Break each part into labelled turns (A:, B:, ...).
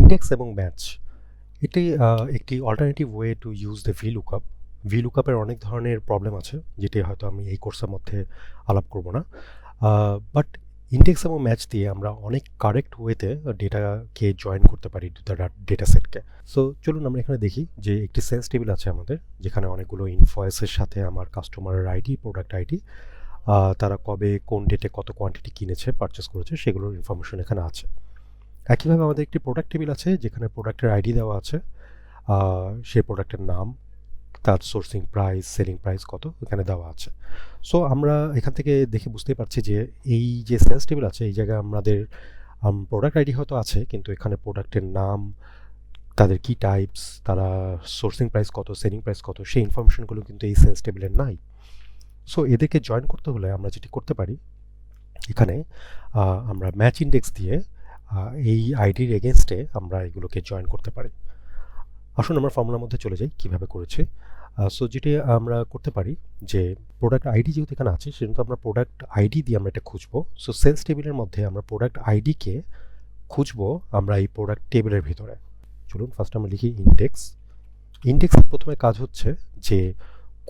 A: Index এবং match এটি একটি alternative way to use the VLOOKUP V অনেক ধরনের প্রবলেম আছে, যেটি হয়তো আমি এই কোর্সের মধ্যে আলাপ করব না। বাট ইন্ডেক্স এবং ম্যাচ দিয়ে আমরা অনেক কারেক্ট ওয়েতে ডেটাকে জয়েন করতে পারি ডেটা সেটকে সো চলুন আমরা এখানে দেখি যে একটি সেলস টেবিল আছে আমাদের, যেখানে অনেকগুলো ইনভয়েসের সাথে আমার কাস্টমারের আইডি প্রোডাক্ট আইডি তারা কবে, কোন ডেটে কত কোয়ান্টিটি কিনেছে পারচেস করেছে, সেগুলোর ইনফরমেশন এখানে আছে। একইভাবে আমাদের একটি প্রোডাক্ট টেবিল আছে, যেখানে প্রোডাক্টের আইডি দেওয়া আছে। সেই প্রোডাক্টের নাম, তার সোর্সিং প্রাইস সেলিং প্রাইস কত, এখানে দেওয়া আছে। সো আমরা এখান থেকে দেখে বুঝতে পারছি যে, এই যে সেলস টেবিল আছে, এই জায়গায় আমাদের প্রোডাক্ট আইডি হয়তো আছে, কিন্তু এখানে প্রোডাক্টের নাম, তাদের কি টাইপস তারা সোর্সিং প্রাইস কত সেলিং প্রাইস কত, সেই ইনফরমেশনগুলো কিন্তু এই সেলস টেবিলে নাই। সো এদেরকে জয়েন করতে হলে আমরা যেটি করতে পারি, এখানে আমরা ম্যাচ ইন্ডেক্স দিয়ে এই আইডির এগেনস্টে আমরা এগুলোকে জয়েন করতে পারি। আসুন আমরা ফর্মুলার মধ্যে চলে যাই, কীভাবে করেছে। সো যেটি আমরা করতে পারি যে প্রোডাক্ট আইডি যেহেতু এখানে আছে, সেহেতু আমরা প্রোডাক্ট আইডি দিয়ে আমরা এটা খুঁজবো। সো সেলস টেবিলের মধ্যে আমরা প্রোডাক্ট আইডিকে খুঁজবো আমরা এই প্রোডাক্ট টেবিলের ভিতরে। চলুন ফার্স্ট আমরা লিখি ইন্ডেক্স ইন্ডেক্সের প্রথমে কাজ হচ্ছে যে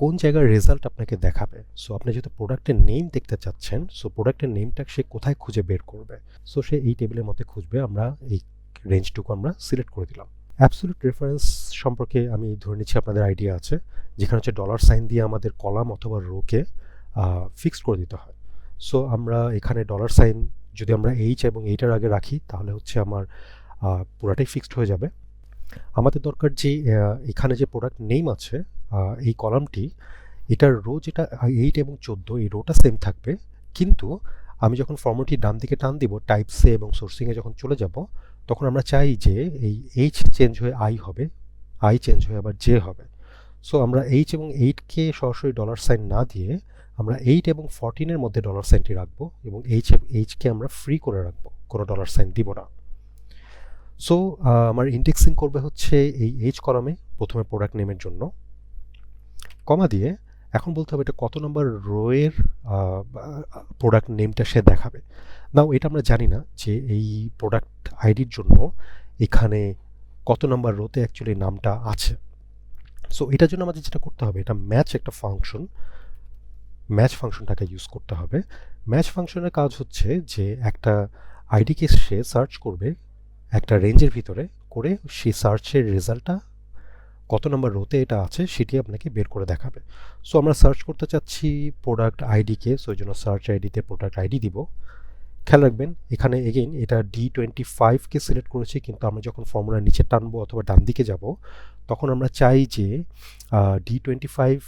A: কোন জায়গার রেজাল্ট আপনাকে দেখাবে? সো আপনি যেহেতু প্রোডাক্টের নেম দেখতে চাচ্ছেন সো প্রোডাক্টের নেমটা সে কোথায় খুঁজে বের করবে? সো সে এই টেবিলের মধ্যে খুঁজবে, আমরা এই রেঞ্জটুকু আমরা সিলেক্ট করে দিলাম। অ্যাবসোলিউট রেফারেন্স সম্পর্কে আমি ধরে নিচ্ছি আপনাদের আইডিয়া আছে, যেখানে হচ্ছে ডলার সাইন দিয়ে আমাদের কলাম অথবা রোকে ফিক্সড করে দিতে হয়। সো আমরা এখানে ডলার সাইন যদি আমরা এইচ এবং এইটার আগে রাখি, তাহলে হচ্ছে আমার পুরাটাই ফিক্সড হয়ে যাবে। আমাদের দরকার যে এখানে যে প্রোডাক্ট নেম আছে এই কলামটি, এটার রো যেটা এইট এবং চোদ্দ, এই রোটা সেম থাকবে। কিন্তু আমি যখন ফর্মুলাটি ডান দিকে টান দিব টাইপসে এবং সোর্সিংয়ে যখন চলে যাব, তখন আমরা চাই যে, এই এইচ চেঞ্জ হয়ে আই হবে আই চেঞ্জ হয়ে আবার জে হবে। সো আমরা এইচ এবং এইটকে সরাসরি ডলার সাইন না দিয়ে, আমরা এইট এবং ফরটিনের মধ্যে ডলার সাইনটি রাখব এবং এইচ এইচকে আমরা ফ্রি করে রাখব, কোনো ডলার সাইন দিব না। সো আমার ইন্ডেক্সিং করবে হচ্ছে এই এইচ কলামে প্রথমে প্রোডাক্ট নেমের জন্য। কমা দিয়ে এখন বলতে হবে এটা কত নম্বর রোয়ের প্রোডাক্ট নেমটা সে দেখাবে। নাও এটা আমরা জানি না যে এই প্রোডাক্ট আইডির জন্য এখানে কত নম্বর রোতে অ্যাকচুয়ালি নামটা আছে। সো এটার জন্য আমাদের যেটা করতে হবে, এটা ম্যাচ একটা ফাংশন ম্যাচ ফাংশনটাকে ইউজ করতে হবে। ম্যাচ ফাংশনের কাজ হচ্ছে যে একটা আইডিকে সে সার্চ করবে একটা রেঞ্জের ভিতরে করে সেই সার্চের রেজাল্টটা কত নম্বর রোতে এটা আছে সেটি আপনাকে বের করে দেখাবে। সো আমরা সার্চ করতে চাচ্ছি প্রোডাক্ট আইডিকে সো এই জন্য সার্চ আইডিতে প্রোডাক্ট আইডি দিব। খেয়াল রাখবেন, এখানে এগেইন এটা ডি টোয়েন্টি ফাইভকে সিলেক্ট করেছি, কিন্তু আমরা যখন ফর্মুলা নিচে টানবো অথবা ডান দিকে যাব, তখন আমরা চাই যে ডি টোয়েন্টি ফাইভ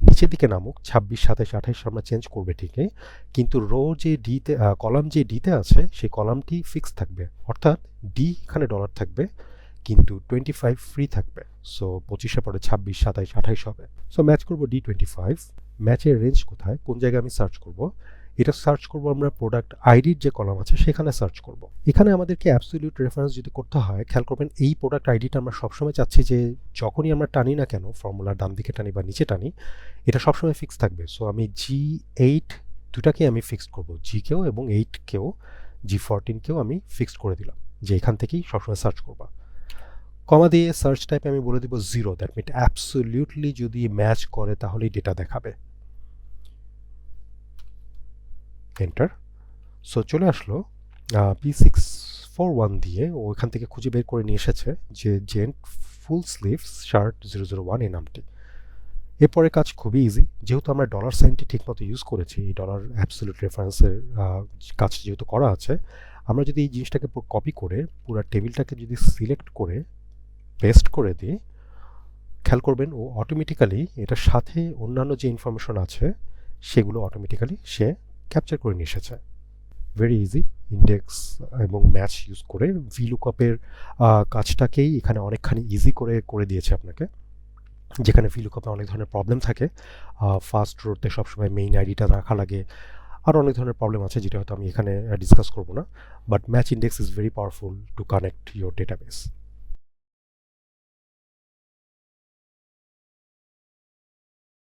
A: নিচের দিকে নামুক, ছাব্বিশ, সাতাশ, আঠাশ আমরা চেঞ্জ করবে ঠিকই, কিন্তু রো যে ডিতে কলাম যে ডিতে আছে, সেই কলামটি ফিক্স থাকবে। অর্থাৎ ডি এখানে ডলার থাকবে, কিন্তু টোয়েন্টি ফাইভ ফ্রি থাকবে। সো পঁচিশে পরে ছাব্বিশ সাতাইশ আঠাইশ হবে। সো ম্যাচ করব ডি টোয়েন্টি ফাইভ ম্যাচের রেঞ্জ কোথায়? কোন জায়গায় আমি সার্চ করব? এটা সার্চ করব আমরা প্রোডাক্ট আইডির যে কলাম আছে, সেখানে সার্চ করব। এখানে আমাদেরকে অ্যাবসলিউট রেফারেন্স যদি করতে হয়, খেয়াল করবেন এই প্রোডাক্ট আইডিটা আমরা সবসময় চাচ্ছি যে, যখনই আমরা টানি না কেন ফর্মুলার ডান দিকে টানি বা নিচে টানি, এটা সবসময় ফিক্স থাকবে। সো আমি জি এইট দুটাকে আমি ফিক্সড করব। জিকেও এবং এইটকেও জি ফোরটিনকেও আমি ফিক্সড করে দিলাম, যে এখান থেকেই সবসময় সার্চ করবা। কমা দিয়ে সার্চ টাইপে আমি বলে দিব জিরো দ্যাট মিট অ্যাবসলিউটলি যদি ম্যাচ করে তাহলেই ডেটা দেখাবে। এন্টার সো চলে আসলো পি সিক্স ফোর ওয়ান দিয়ে ও এখান থেকে খুঁজে বের করে নিয়ে এসেছে যে gent full sleeves shirt zero zero one এই নামটি। এরপরে কাজ খুবই ইজি যেহেতু আমরা ডলার সাইনটি ঠিকমতো ইউজ করেছি, এই ডলার অ্যাবসলিউট রেফারেন্সের কাজ যেহেতু করা আছে, আমরা যদি এই জিনিসটাকে কপি করে, পুরো টেবিলটাকে যদি সিলেক্ট করে পেস্ট করে দিই, খেয়াল করবেন ও অটোমেটিক্যালি এটার সাথে অন্যান্য যে ইনফরমেশন আছে, সেগুলো অটোমেটিক্যালি সে ক্যাপচার করে নিয়ে এসেছে। ভেরি ইজি ইন্ডেক্স এবং ম্যাচ ইউজ করে ভি লুকআপের কাজটাকেই এখানে অনেকখানি ইজি করে করে দিয়েছে আপনাকে। যেখানে ভি লুকআপে অনেক ধরনের প্রবলেম থাকে। ফার্স্ট রোডতে সবসময় মেইন আইডিটা রাখা লাগে। আর অনেক ধরনের প্রবলেম আছে যেটা হয়তো আমি এখানে ডিসকাস করব না। But match index is very powerful to connect your database